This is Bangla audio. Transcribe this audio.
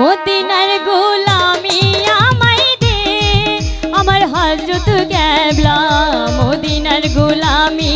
মদিনার গোলামি আমায় দে। আমার হজরত গ্যাবলা মদিনার গোলামি